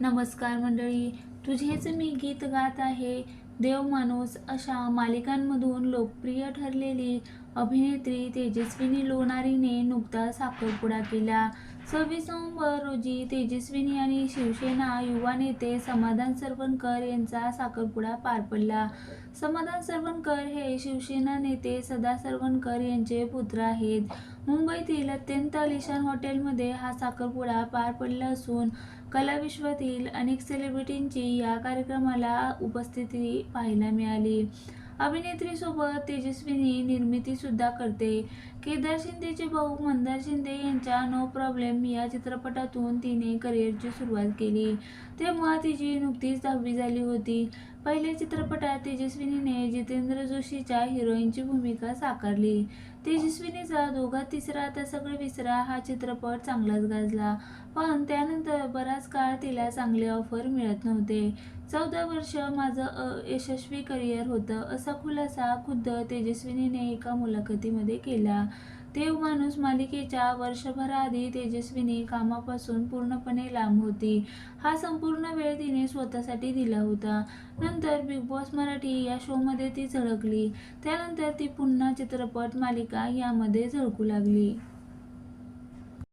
नमस्कार मंडळी तुझेच मी गीत गात आहे. देव माणूस अशा मालिकांमधून लोकप्रिय ठरलेली अभिनेत्री तेजस्विनी लोणारीने नुकताच साखरपुडा केला. सव्वीस नोव्हेंबर रोजी तेजस्विनी आणि शिवसेना युवा नेते समाधान सरवणकर यांचा साखरपुडा पार पडला. समाधान सरवणकर हे शिवसेना नेते सदा सरवणकर यांचे पुत्र आहेत. मुंबईतील अत्यंत अलिशान हॉटेलमध्ये हा साखरपुडा पार पडला असून कलाविश्वातील अनेक सेलिब्रिटींची या कार्यक्रमाला उपस्थिती पाहायला मिळाली. अभिनेत्रीसोबत तेजस्विनी निर्मिती सुद्धा करते. केदार शिंदेचे भाऊ मंदार शिंदे यांच्या नो प्रॉब्लेम या चित्रपटातून तिने करिअरची सुरुवात केली. तेव्हा तिची नुकतीच दहावी झाली होती. पहिल्या चित्रपटात तेजस्विनीने जितेंद्र जोशीच्या हिरोईनची भूमिका साकारली. तेजस्विनीचा दोघा तिसरा तर सगळं विसरा हा चित्रपट चांगलाच गाजला. पण त्यानंतर बराच काळ तिला चांगले ऑफर मिळत नव्हते. चौदा वर्ष माझं अयशस्वी करिअर होतं असा खुलासा खुद्द तेजस्विनीने एका मुलाखतीमध्ये केला. देव माणूस मालिकेच्या वर्षभराआधी तेजस्विनी कामापासून पूर्णपणे लांब होती. हा संपूर्ण वेळ तिने स्वतःसाठी दिला होता. नंतर बिग बॉस मराठी या शोमध्ये ती झळकली. त्यानंतर ती पुन्हा चित्रपट मालिका यामध्ये झळकू लागली.